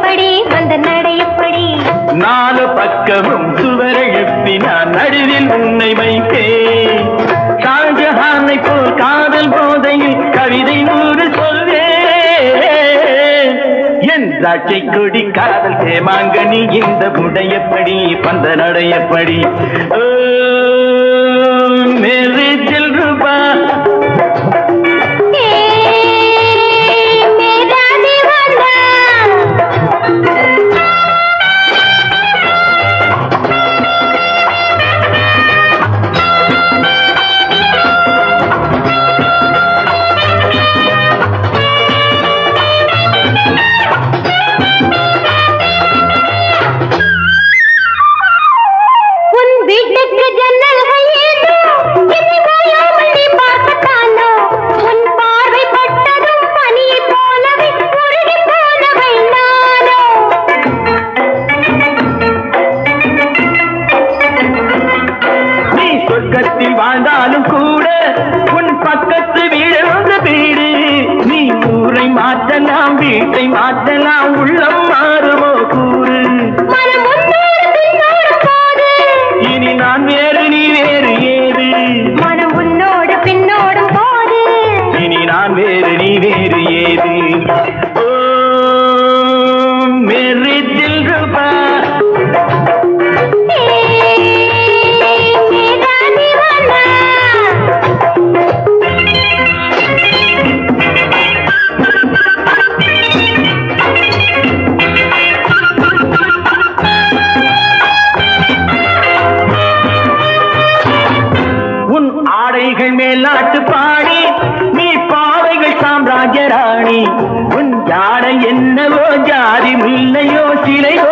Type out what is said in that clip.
எப்படி? வந்த நடை எப்படி? நாலு பக்கமும் சுவரை எழுப்பி நான் நடுவில் உன்னை வைத்தேன். ஷாஜஹானை போல் காதல் போதையில் கவிதை நூறு சொல்வேன். என் திராட்சை கொடி காதல் சேமாங்கனி இந்த புடையப்படி பந்த நடையப்படி ஓ வீட்டை மாற்றலாம் உள்ளம் ஜாதி முல்லையோ சிலையோ